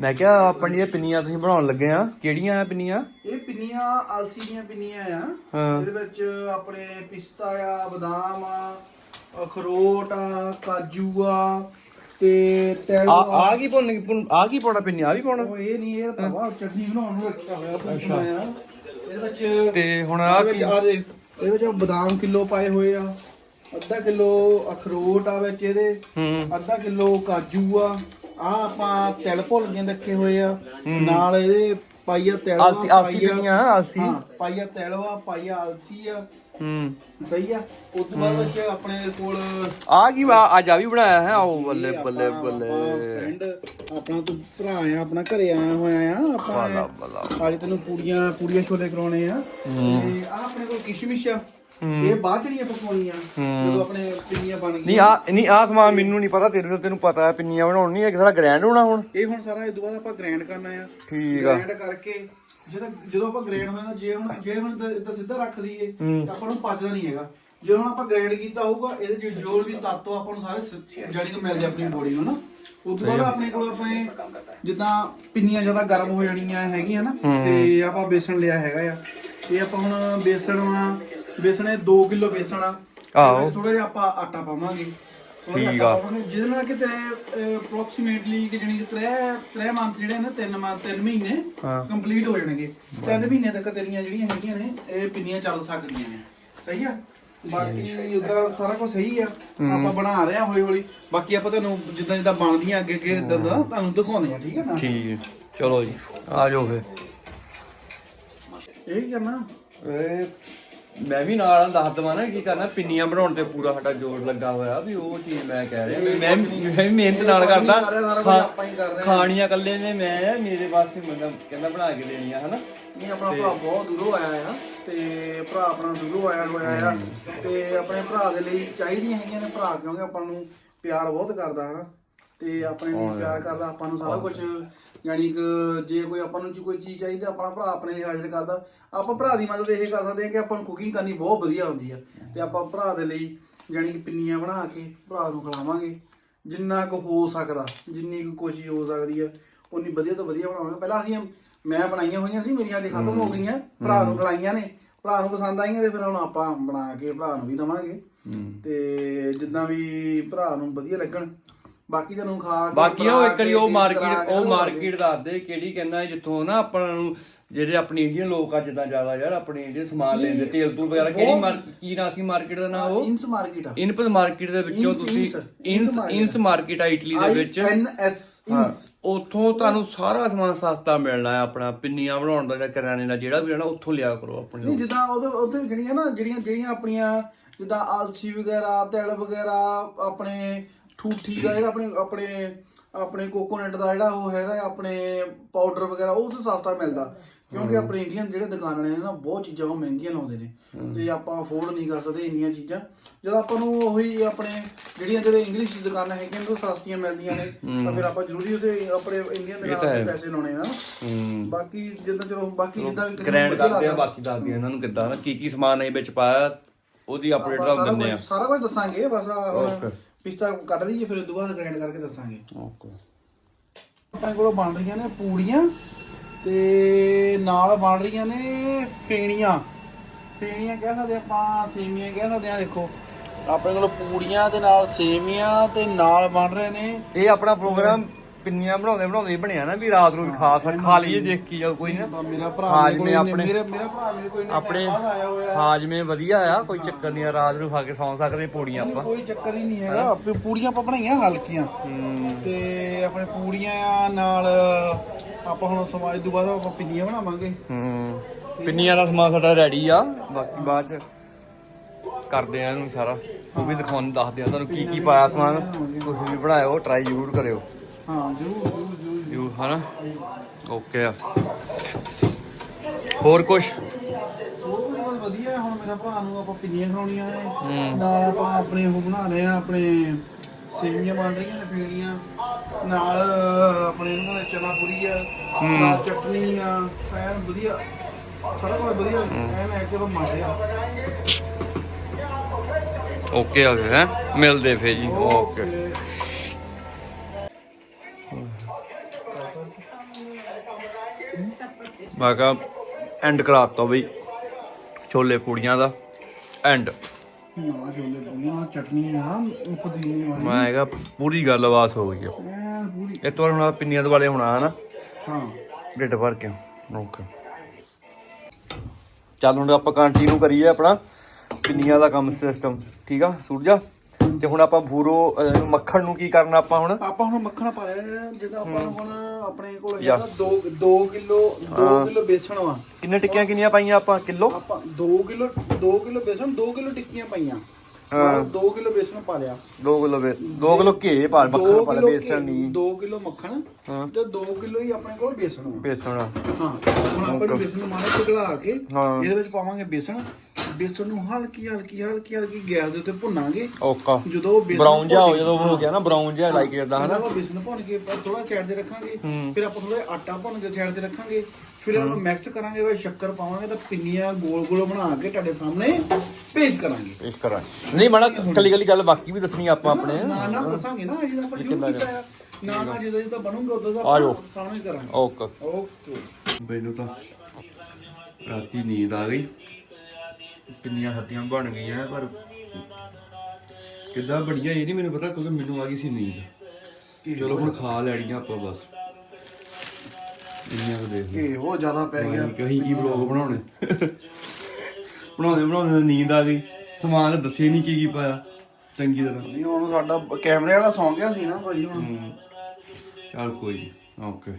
ਮੈਂ ਕਿਹਾ ਆਪਣੀਆਂ ਪਿੰਨੀਆਂ ਤੁਸੀਂ ਬਣਾਉਣ ਲੱਗੇ ਆ। ਕਿਹੜੀਆਂ ਆ ਪਿੰਨੀਆਂ? ਇਹ ਪਿੰਨੀਆਂ ਆਲਸੀ ਦੀਆਂ ਪਿੰਨੀਆਂ ਆ। ਹਾਂ। ਇਹਦੇ ਵਿੱਚ ਆਪਣੇ ਪਿਸਤਾ ਆ ਬਦਾਮ ਆ ਅਖਰੋਟ ਆ ਕਾਜੂ ਆ ਤੇ ਤਿਲ ਆ ਕੀ ਪਾਉਣ ਆ ਕੀ ਪਾਉਣਾ ਪਿੰਨੀ ਆ ਵੀ ਪਾਉਣਾ? ਉਹ ਇਹ ਨਹੀਂ ਇਹ ਭਰਾਵਾ ਚਟਨੀ ਬਣਾਉਣ ਨੂੰ ਰੱਖਿਆ ਹੋਇਆ ਆ। ਇਹਦੇ ਵਿੱਚ ਤੇ ਹੁਣ ਆ ਇਹਦੇ ਕੀ? ਆ ਇਹਦੇ ਵਿੱਚ ਬਦਾਮ ਕਿਲੋ ਪਾਏ ਹੋਏ ਆ। ਅੱਧਾ ਕਿਲੋ ਅਖਰੋਟ ਆ ਵਿੱਚ ਇਹਦੇ ਹੂੰ। ਅੱਧਾ ਕਿਲੋ ਕਾਜੂ ਆ ਆ ਆਪਾਂ ਤਿਲ ਭੁੱਲ ਕੇ ਰੱਖੇ ਹੋਏ ਆ। ਨਾਲ ਇਹਦੇ ਪਾਈਆ ਤਿਲ ਆਲਸੀ ਆਲਸੀ ਪਿੰਨੀਆਂ ਆਲਸੀ? ਹਾਂ ਪਾਈਆ ਤਿਲ ਆ ਪਾਈਆ ਆਲਸੀ ਆ। ਹੂੰ। ਸਹੀ ਆ? ਉਸ ਤੋਂ ਬਾਅਦ ਵਿੱਚ ਆਪਣੇ ਕੋਲ ਆ ਕੀ ਵਾ? ਅੱਜ ਆ ਵੀ ਬਣਾਇਆ ਹੈ? ਆਓ ਬੱਲੇ ਬੱਲੇ ਬੱਲੇ। ਫਰੈਂਡ ਆਪਣਾ ਤੂੰ ਭਰਾ ਆ ਆਪਣਾ ਘਰੇ ਆਇਆ ਹੋਇਆ ਆ। ਬੱਲਾ ਆਪਾਂ ਬੱਲਾ ਅੱਜ ਤੈਨੂੰ ਪੂੜੀਆਂ ਪੂੜੀਆਂ ਛੋਲੇ ਕਰਾਉਣੇ ਆ। ਤੇ ਆ ਆਪਣੇ ਕੋਲ ਕਿਸ਼ਮਿਸ਼ ਆ। ਇਹ ਬਾਅਦ ਜਿਹੜੀਆਂ ਪਕਾਉਣੀਆਂ ਜਦੋਂ ਆਪਣੇ ਪਿੰਨੀਆਂ ਬਣ ਨਹੀਂ ਗਈਆਂ। ਆ ਨਹੀਂ ਆ ਸਮਾਨ ਮੈਨੂੰ ਨਹੀਂ ਪਤਾ ਤੇਰੇ ਤੈਨੂੰ ਪਤਾ ਹੈ ਪਿੰਨੀਆਂ ਬਣਾਉਣ ਨਹੀਂ ਹੈ ਸਾਰਾ ਗ੍ਰੈਂਡ ਹੋਣਾ ਹੁਣ। ਇਹ ਹੁਣ ਸਾਰਾ ਇਸ ਤੋਂ ਬਾਅਦ ਆਪਾਂ ਗ੍ਰਾਈਂਡ ਕਰਨਾ ਆ। ਠੀਕ ਆ। ਗ੍ਰਾਈਂਡ ਕਰਕੇ ਜਦੋਂ ਜਦੋਂ ਆਪਾਂ ਗ੍ਰਾਈਂਡ ਹੋਇਆ ਜੇ ਹੁਣ ਜੇ ਹੁਣ ਇਦਾਂ- ਸਿੱਧਾ ਰੱਖ ਦਈਏ ਤਾਂ ਆਪਾਂ ਨੂੰ ਪਚਦਾ ਨਹੀਂ ਹੈਗਾ। ਜੇ ਹੁਣ ਆਪਾਂ ਗ੍ਰਾਈਂਡ ਕੀਤਾ ਹੋਊਗਾ ਇਹਦੇ ਜੋ ਵੀ ਤੱਤ ਆਪਾਂ ਨੂੰ ਸਾਰੇ ਜਾਣੀ ਕਿ ਮਿਲਦੇ ਆਪਣੀ ਬੋਡੀ ਨੂੰ ਨਾ। ਤੋਂ ਬਾਅਦ ਆਪਣੇ ਕੋਲ ਆਪਣੇ ਜਿੱਦਾਂ ਪਿੰਨੀਆਂ ਜ਼ਿਆਦਾ ਗਰਮ ਹੋ ਜਾਣੀਆਂ ਹੈਗੀਆਂ ਨਾ ਤੇ ਆਪਾਂ ਬੇਸਣ ਲਿਆ ਹੈਗਾ ਆ। ਇਹ ਆਪਾਂ ਹੁਣ ਬੇਸਣ ਆ ਬੇਸਣ ਇਹ 2 ਕਿਲੋ ਬੇਸਣ ਆ। ਆਹੋ। ਥੋੜਾ ਜਿਹਾ ਆਪਾਂ ਆਟਾ ਪਾਵਾਂਗੇ। ਥੋੜ੍ਹਾ ਜਿਹਾ ਠੀਕ ਆਟਾ ਆ। ਪਾਵਾਂਗੇ। ਜਿਹਦੇ ਨਾਲ ਕਿ ਤੇਰੇ ਅਪਰੋਕਸੀਮੇਟਲੀ ਕਿ ਜਣੀ ਤਰੇ ਤਰੇ ਮੰਥ ਜਿਹੜੇ ਨੇ ਤਿੰਨ ਮੰਥ ਤਿੰਨ ਮਹੀਨੇ ਹਾਂ। ਕੰਪਲੀਟ ਹੋ ਜਾਣਗੇ। ਤਿੰਨ ਮਹੀਨੇ ਤੱਕ ਤੇਰੀਆਂ ਜਿਹੜੀਆਂ ਹੈਗੀਆਂ ਨੇ ਇਹ ਪਿੰਨੀਆਂ ਚੱਲ ਸਕਦੀਆਂ ਨੇ। ਸਹੀ ਆ? ਬਾਕੀ ਉਦਾਂ ਸਾਰਾ ਕੁਝ ਸਹੀ ਆ। ਆਪਾਂ ਬਣਾ ਰਹੇ ਆ ਹੌਲੀ ਹੌਲੀ ਬਾਕੀ ਆਪਾਂ ਤੁਹਾਨੂੰ ਜਿੱਦਾਂ ਜਿੱਦਾਂ ਬਣਦੀਆਂ ਅੱਗੇ ਅੱਗੇ ਇਦਾਂ ਦਾ ਤੁਹਾਨੂੰ ਦਿਖਾਉਂਦੇ ਆ ਠੀਕ ਹੈ ਨਾ? ਠੀਕ। ਹੈ ਚਲੋ ਜੀ ਆ ਜਾਓ ਫੇ ਇਹ ਕੀ ਕਰਨਾ? ਏ ਮੈਂ ਵੀ ਨਾਲ ਦੱਸ ਦਵਾਂ ਨਾ ਕੀ ਕਰਨਾ ਪਿੰਨੀਆਂ ਬਣਾਉਣ ਤੇ ਪੂਰਾ ਸਾਡਾ ਜ਼ੋਰ ਲੱਗਾ ਹੋਇਆ ਵੀ ਉਹ ਚੀਜ਼ ਮੈਂ ਕਹਿ ਰਿਹਾ ਵੀ ਮੈਂ ਮੈਂ ਵੀ ਮਿਹਨਤ ਨਾਲ ਕਰਦਾ। ਖਾ- ਖਾਣੀਆਂ ਕੱਲੇ ਨੇ ਮੈਂ ਮੇਰੇ ਵਾਸਤੇ ਮਤਲਬ ਕਹਿੰਦਾ ਬਣਾ ਕੇ ਦੇਣੀਆਂ ਹਨਾ? ਨਹੀਂ ਆਪਣਾ ਭਰਾ ਬਹੁਤ ਦੂਰੋਂ ਆਇਆ ਆ ਤੇ ਭਰਾ ਆਪਣਾ ਦੂਰੋਂ ਆਇਆ ਹੋਇਆ ਆ ਤੇ ਆਪਣੇ ਭਰਾ ਦੇ ਲਈ ਚਾਹੀਦੀਆਂ ਹੈਗੀਆਂ ਨੇ ਭਰਾ ਕਿਉਂਕਿ ਆਪਾਂ ਨੂੰ ਪਿਆਰ ਬਹੁਤ ਕਰਦਾ ਹੈ ਨਾ ਤੇ ਆਪਣੇ ਲਈ ਪਿਆਰ ਕਰਦਾ ਆਪਾਂ ਨੂੰ ਸਾਰਾ ਕੁਝ ਯਾਨੀ ਕਿ ਜੇ ਕੋਈ ਆਪਾਂ ਨੂੰ ਕੋਈ ਚੀਜ਼ ਚਾਹੀਦੀ ਆਪਣਾ ਭਰਾ ਆਪਣੇ ਹਾਜ਼ਰ ਕਰਦਾ। ਆਪਾਂ ਭਰਾ ਦੀ ਮਦਦ ਇਹ ਕਰ ਸਕਦੇ ਹਾਂ ਕਿ ਆਪਾਂ ਨੂੰ ਕੁਕਿੰਗ ਕਰਨੀ ਬਹੁਤ ਵਧੀਆ ਆਉਂਦੀ ਆ। ਤੇ ਆਪਾਂ ਭਰਾ ਦੇ ਲਈ ਯਾਨੀ ਕਿ ਪਿੰਨੀਆਂ ਬਣਾ ਕੇ ਭਰਾ ਨੂੰ ਖਿਲਾਵਾਂਗੇ। ਜਿੰਨਾ ਕੁ ਹੋ ਸਕਦਾ ਜਿੰਨੀ ਕੁ ਕੋਸ਼ਿਸ਼ ਹੋ ਸਕਦੀ ਆ ਉਨੀ ਵਧੀਆ ਤੋਂ ਵਧੀਆ ਬਣਾਵਾਂਗੇ। ਪਹਿਲਾਂ ਅਸੀਂ ਮੈਂ ਬਣਾਈਆਂ ਹੋਈਆਂ ਸੀ ਮੇਰੀਆਂ ਅੱਜ ਖਤਮ ਹੋ ਗਈਆਂ ਭਰਾ ਨੂੰ ਖਿਲਾਈਆਂ ਨੇ। ਭਰਾ ਨੂੰ ਪਸੰਦ ਆਈਆਂ ਤੇ ਫਿਰ ਹੁਣ ਆਪਾਂ ਬਣਾ ਕੇ ਭਰਾ ਨੂੰ ਵੀ ਦਵਾਂਗੇ। ਤੇ ਜਿੱਦਾਂ ਵੀ ਭਰਾ ਨੂੰ ਵਧੀਆ ਲੱਗਣ ਬਾਕੀ ਤੁਹਾਨੂੰ ਖਾ ਕੇ ਬਾਕੀ ਉਹ ਇੱਕ ਵਾਰੀ ਉਹ ਮਾਰਕੀਟ ਉਹ ਮਾਰਕੀਟ ਦੱਸ ਦੇ ਕਿਹੜੀ ਕਹਿੰਦਾ ਜਿੱਥੋਂ ਨਾ ਆਪਾਂ ਨੂੰ ਜਿਹੜੇ ਆਪਣੇ ਇੰਡੀਅਨ ਲੋਕ ਆ ਜਿੱਦਾਂ ਜ਼ਿਆਦਾ ਯਾਰ ਆਪਣੇ ਇੰਡੀਅਨ ਸਮਾਨ ਲੈਂਦੇ ਤੇਲ ਤੂਲ ਵਗੈਰਾ ਕਿਹੜੀ ਮਾਰਕੀਟ ਕੀ ਨਾਂ ਸੀ ਮਾਰਕੀਟ ਦਾ ਨਾਮ ਉਹ? ਇਨਸ ਮਾਰਕੀਟ ਆ। ਇਨਪਸ ਮਾਰਕੀਟ ਦੇ ਵਿੱਚੋਂ ਤੁਸੀਂ ਇਨਸ ਇਨਸ ਮਾਰਕੀਟ ਆ। ਇਟਲੀ ਦੇ ਵਿੱਚ। ਐਨ ਐਸ ਇਨਸ ਉੱਥੋਂ ਤੁਹਾਨੂੰ ਸਾਰਾ ਸਮਾਨ ਸਸਤਾ ਮਿਲਣਾ ਹੈ ਆਪਣਾ ਪਿੰਨੀਆਂ ਬਣਾਉਣ ਦਾ ਜਾਂ ਕਰਿਆਨੇ ਦਾ ਜਿਹੜਾ ਵੀ ਲੈਣਾ ਉੱਥੋਂ ਲਿਆ ਕਰੋ ਆਪਣੇ ਨਹੀਂ ਜਿੱਦਾਂ ਉਹਦੇ ਉੱਥੇ ਜਿਹੜੀਆਂ ਨਾ ਜਿਹੜੀਆਂ ਜਿਹੜੀਆਂ ਆਪਣੀਆਂ ਜਿੱਦਾਂ ਆਲਸੀ ਵਗੈਰਾ ਤਿਲ ਵਗੈਰਾ ਆਪਣੇ ਠੂਠੀ ਦਾ ਜਿਹੜਾ ਆਪਣੇ ਆਪਣੇ ਆਪਣੇ ਕੋਕੋਨਟ ਦਾ ਜਿਹੜਾ ਉਹ ਹੈਗਾ ਆਪਣੇ ਪਾਊਡਰ ਵਗੈਰਾ ਉਹ ਤੋਂ ਸਸਤਾ ਮਿਲਦਾ। ਕਿਉਂਕਿ ਆਪਣੇ ਇੰਡੀਅਨ ਜਿਹੜੇ ਦੁਕਾਨਾਂ ਨੇ ਨਾ ਬਹੁਤ ਚੀਜ਼ਾਂ ਉਹ ਮਹਿੰਗੀਆਂ ਲਾਉਂਦੇ ਨੇ। ਤੇ ਆਪਾਂ ਅਫੋਰਡ ਨਹੀਂ ਕਰ ਸਕਦੇ ਇੰਨੀਆਂ ਚੀਜ਼ਾਂ। ਜਦ ਆਪਾਂ ਨੂੰ ਉਹੀ ਆਪਣੇ ਜਿਹੜੀਆਂ ਜਿਹੜੇ ਇੰਗਲਿਸ਼ ਦੁਕਾਨਾਂ ਹੈਗੀਆਂ ਉਹ ਸਸਤੀਆਂ ਮਿਲਦੀਆਂ ਨੇ ਤਾਂ ਫਿਰ ਆਪਾਂ ਜ਼ਰੂਰੀ ਉਹਦੇ ਆਪਣੇ ਇੰਡੀਅਨ ਦੁਕਾਨਾਂ ਤੇ ਪੈਸੇ ਲਾਉਣੇ ਨਾ। ਹੂੰ। ਬਾਕੀ ਜਿੱਦਾਂ ਚਲੋ ਬਾਕੀ ਜਿੱਦਾਂ ਵੀ ਗ੍ਰੈਂਡ ਕਰਦੇ ਆ। ਬਾਕੀ ਦੱਸਦੇ ਆ ਇਹਨਾਂ ਨੂੰ ਕਿੱਦਾਂ ਨਾ ਕੀ ਕੀ ਸਮਾਨ ਇਹ ਵਿੱਚ ਪਾਇਆ ਉਹਦੀ ਅਪਡੇਟ ਦਾ ਦਿੰਦੇ ਆ। ਸਾਰਾ ਕੁਝ ਦੱਸਾਂਗੇ ਬਸ ਹੁਣ. ਪਿਸਤਾ ਕੱਢ ਲਈਏ ਫਿਰ ਉਦੋਂ ਬਾਅਦ ਗ੍ਰਾਈਂਡ ਕਰਕੇ ਦੱਸਾਂਗੇ। ਓਕੇ ਆਪਣੇ ਕੋਲ ਬਣ ਰਹੀਆਂ ਨੇ ਪੂੜੀਆਂ ਤੇ ਨਾਲ ਬਣ ਰਹੀਆਂ ਨੇ ਫੇਣੀਆਂ। ਫੇਣੀਆਂ ਕਹਿ ਸਕਦੇ ਆਪਾਂ ਸੇਮੀਆਂ ਕਹਿ ਸਕਦੇ ਆ ਦੇਖੋ। ਆਪਣੇ ਕੋਲ ਪੂੜੀਆਂ ਦੇ ਨਾਲ ਸੇਮੀਆਂ ਤੇ ਨਾਲ ਬਣ ਰਹੇ ਨੇ। ਇਹ ਆਪਣਾ ਪ੍ਰੋਗਰਾਮ ਪਿੰਨੀਆਂ ਬਣਾਉਂਦੇ ਬਣਾਉਂਦੇ ਬਣਿਆ ਨਾ ਵੀ ਰਾਤ ਨੂੰ ਵੀ ਖਾ ਸਕ ਖਾ ਲਈਏ ਦੇਖ ਕੀ ਜਾ ਕੋਈ ਨਾ। ਮੇਰਾ ਭਰਾ ਹਾਜ਼ਮੇ ਮੇਰੇ ਕੋਲ ਆਪਣੇ- ਮੇਰੇ ਮੇਰਾ ਭਰਾ ਮੇਰੇ ਕੋਲ ਇੰਨੇ ਆਪਣੇ time ਬਾਅਦ ਆਇਆ ਹੋਇਆ ਹੈ। ਹਾਜਮੇ ਵਧੀਆ ਆ ਕੋਈ ਚੱਕਰ ਨਹੀਂ ਆ ਰਾਤ ਨੂੰ ਖਾ ਕੇ ਸੌਂ ਸਕਦੇ ਪੂੜੀਆਂ ਆਪਾਂ। ਕੋਈ ਚੱਕਰ ਹੀ ਨਹੀਂ ਹੈਗਾ। ਵੀ ਪੂੜੀਆਂ ਆਪਾਂ ਬਣਾਈਆਂ ਹਲਕੀਆਂ। ਹੂੰ। ਤੇ ਆਪਣੇ ਪੂੜੀਆਂ ਨਾਲ ਆਪਾਂ ਹੁਣ ਸਮਾਜ ਤੋਂ ਬਾਅਦ ਆਪਾਂ ਪਿੰਨੀਆਂ ਬਣਾਵਾਂਗੇ। ਹੂੰ। ਪਿੰਨੀਆਂ ਦਾ ਸਮਾਨ ਸਾਡਾ ਰੈਡੀ ਆ। ਬਾਕੀ ਬਾਅਦ ਚ ਕਰਦੇ ਆ ਇਹਨੂੰ ਸਾਰਾ। ਉਹ ਵੀ ਦਿਖਾਉਣ ਦੱਸਦੇ ਆ ਤੁਹਾਨੂੰ ਕੀ ਕੀ ਪਾਇਆ ਸਮਾਨ। ਤੁਸੀਂ ਵੀ ਬਣਾਇਓ ਟਰਾਈ ਜ਼ਰੂਰ ਕਰਿਓ। ਹਾਂ ਜ਼ਰੂਰ ਜ਼ਰੂਰ ਜ਼ਰੂਰ। ਯੂ ਹਨਾ? ਓਕੇ ਆ। ਹੋਰ ਕੁਛ? ਉਹ ਵੀ ਬਹੁਤ ਵਧੀਆ ਹੈ। ਹੁਣ ਮੇਰਾ ਭਰਾ ਨੂੰ ਆਪਾਂ ਪਿੰਨੀਆਂ ਖਾਣੀਆਂ ਨੇ। ਹੂੰ। ਨਾਲ ਆਪਾਂ ਆਪਣੇ ਉਹ ਬਣਾ ਰਹੇ ਆ ਆਪਣੇ ਸੇਵੀਆਂ ਬਣ ਰਹੀਆਂ ਨੇ ਪੀੜੀਆਂ ਨਾਲ ਆਪਣੇ ਇਹਨਾਂ ਦਾ ਚਨਾ ਪੂਰੀ ਆ ਨਾਲ ਚਟਨੀ ਆ ਐਨ ਵਧੀਆ ਸਾਰਾ ਕੁਝ ਵਧੀਆ। ਐਨ ਇੱਕਦਮ ਮਾਰਿਆ ਓਕੇ ਆ ਗਏ ਹੈ? ਮਿਲਦੇ ਫੇ ਜੀ। ਓਕੇ ਮੈਂ ਕਿਹਾ ਐਂਡ ਕਰਾਤਾ ਬਈ ਛੋਲੇ ਪੂੜੀਆਂ ਦਾ ਐਂਡ ਨਾ ਛੋਲੇ ਪੂਰੀਆਂ ਚਟਨੀ ਆ ਪੁਦੀਨੇ ਵਾਲੀ। ਮੈਂ ਕਿਹਾ ਪੂਰੀ ਗੱਲਬਾਤ ਹੋ ਗਈ ਆ। ਐਨ ਪੂਰੀ। ਹੁਣ ਆਹ ਪਿੰਨੀਆਂ ਦੇ ਵਾਲੇ ਹੋਣਾ ਹਨਾ? ਹਾਂ। ਢਿੱਡ ਭਰ ਕੇ ਓਕੇ ਚੱਲ ਹੁਣ ਆਪਾਂ ਕੰਟੀਨਿਊ ਕਰੀਏ ਆਪਣਾ ਪਿੰਨੀਆਂ ਦਾ ਕੰਮ ਸਿਸਟਮ ਠੀਕ ਆ ਸੂਰਜਾ? ਤੇ ਹੁਣ ਆਪਾਂ ਭੂਰੋ ਅਹ, ਮੱਖਣ ਨੂੰ ਕੀ ਕਰਨਾ ਆਪਾਂ ਹੁਣ? ਆਪਾਂ ਹੁਣ ਮੱਖਣ ਪਾ ਲਿਆ ਜਿਹਦਾ ਆਪਾਂ ਹੁਣ ਆਪਣੇ ਕੋਲ। ਹੈਗਾ 2 2 ਕਿਲੋ 2 ਕਿਲੋ ਬੇਸਣ ਵਾ। ਕਿੰਨੇ ਟਿੱਕੀਆਂ ਕਿੰਨੀਆਂ ਪਾਈਆਂ ਆਪਾਂ ਕਿਲੋ? ਆਪਾਂ 2 ਕਿਲੋ 2 ਕਿਲੋ ਬੇਸਣ 2 ਕਿਲੋ ਟਿੱਕੀਆਂ ਪਾਈਆਂ। ਹਾਂ। 2 ਕਿਲੋ ਬੇਸਣ ਪਾ ਲਿਆ। 2 ਕਿਲੋ 2 ਕਿਲੋ ਘੇ ਪਾ ਮੱਖਣ ਪਾ ਲਿਆ, ਬੇਸਣ ਨਹੀਂ। 2 ਕਿਲੋ ਮੱਖਣ ਹਾਂ। ਤੇ 2 ਕਿਲੋ ਹੀ ਆਪਣੇ ਕੋਲ ਬੇਸਣ ਵਾ। ਬੇਸਣ ਹਾਂ ਹੁਣ ਆਪਾਂ ਨੂੰ ਬੇਸਣ ਨੂੰ ਮਾੜਾ ਪਿਘਲਾ ਕੇ ਹਾਂ। ਇਹਦੇ ਵਿੱਚ ਪਾਵਾਂਗੇ ਬੇਸਣ। ਬੇਸਣ ਨੂੰ ਹਲਕੀ ਹਲਕੀ ਹਲਕੀ ਹਲਕੀ ਗੈਸ ਦੇ ਉੱਤੇ ਭੁੰਨਾਂਗੇ। ਓਕਾ। ਜਦੋਂ ਉਹ ਬੇਸਣ ਬਰਾਊਨ ਜਿਹਾ ਹੋ ਜਦੋਂ ਹੋ ਗਿਆ ਨਾ ਬਰਾਊਨ ਜਿਹਾ ਲਾਈਕ ਕਰਦਾ ਹਨਾ? ਆਪਾਂ ਬੇਸਣ ਭੁੰਨ ਕੇ ਥੋੜਾ ਸਾਈਡ ਤੇ ਰੱਖਾਂਗੇ। ਫਿਰ ਆਪਾਂ ਥੋੜਾ ਆਟਾ ਭੁੰਨ ਕੇ ਸਾਈਡ ਤੇ ਰੱਖਾਂਗੇ। ਫਿਰ ਇਹਨੂੰ ਮਿਕਸ ਕਰਾਂਗੇ ਫਿਰ ਸ਼ੱਕਰ ਪਾਵਾਂਗੇ ਤਾਂ ਪਿੰਨੀਆਂ ਗੋਲ ਗੋਲ ਬਣਾ ਕੇ ਤੁਹਾਡੇ ਸਾਹਮਣੇ ਪੇਸ਼ ਕਰਾਂਗੇ। ਇਸ ਕਰਾਂ ਨਹੀਂ ਮਾੜਾ ਕੱਲੀ ਕੱਲੀ ਗੱਲ ਬਾਕੀ ਵੀ ਦੱਸਣੀ ਆਪਾਂ ਆਪਣੇ। ਨਾ ਨਾ ਦੱਸਾਂਗੇ ਨਾ ਜਿਹਦਾ ਆਪਾਂ ਸ਼ੁਰੂ ਕੀਤਾ ਆ। ਨਾ ਨਾ ਜਿਹਦਾ ਜਿਹਦਾ ਬਣੂਗਾ ਉਦੋਂ ਦਾ ਸਾਹਮਣੇ ਕਰਾਂਗੇ। ਓਕੇ। ਓਕੇ। ਮੈਨੂੰ ਤਾਂ ਰਾਤੀ ਨੀਂਦ ਆ ਗਈ। ਕਿੰਨੀਆਂ ਹੱਡੀਆਂ ਬਣ ਗਈਆਂ ਪਰ ਕਿੱਦਾਂ ਬਣੀਆਂ ਇਹ ਨਹੀਂ ਮੈਨੂੰ ਪਤਾ ਕਿਉਂਕਿ ਮੈਨੂੰ ਆ ਗਈ ਸੀ ਨੀਂਦ। ਚਲੋ ਹੁਣ ਖਾ ਲੈਣੀਆਂ ਆਪਾਂ ਬਸ। ਇੰਨੀਆਂ ਕੁ ਦੇਖ ਲਓ। ਉਹ ਜ਼ਿਆਦਾ ਪੈ ਗਿਆ। ਕਹੀਂ ਕੀ ਵਲੌਗ ਬਣਾਉਣੇ। ਬਣਾਉਂਦੇ ਬਣਾਉਂਦੇ ਤਾਂ ਨੀਂਦ ਆ ਗਈ। ਸਮਾਨ ਤਾਂ ਦੱਸਿਆ ਨਹੀਂ ਕੀ ਕੀ ਪਾਇਆ। ਚੰਗੀ ਤਰ੍ਹਾਂ। ਨਹੀਂ ਹੁਣ ਸਾਡਾ ਕੈਮਰੇ ਵਾਲਾ ਸੌਂ ਗਿਆ ਸੀ ਨਾ ਭਾਜੀ ਹੁਣ। ਚੱਲ ਕੋਈ ਓਕੇ।